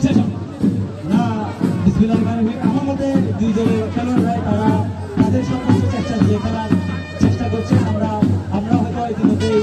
Station. না বিসমিল্লাহ আমার মতে দুই দলের খেলোয়াড়রা তারা তাদের সমস্ত চেষ্টা দিয়ে খেলার চেষ্টা করছে। আমরা আমরা হয়তো ইতিমধ্যেই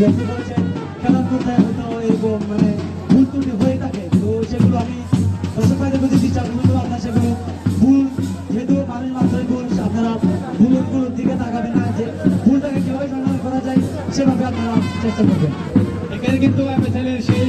লক্ষ্য করেছেন খেলার মধ্যে হয়তো এরকম মানে ভুল ত্রুটি হয়ে থাকে। তো সেগুলো আমি দর্শকদের প্রতি বিচার করব আপনার সেগুলো ভুল যেহেতু পানির মাত্রই ভুল আপনারা ভুলগুলোর দিকে তাকাবেন না। যে ভুলটাকে কীভাবে সমাধান করা যায় সেভাবে আপনারা চেষ্টা করবেন। এখানে কিন্তু আমি সেই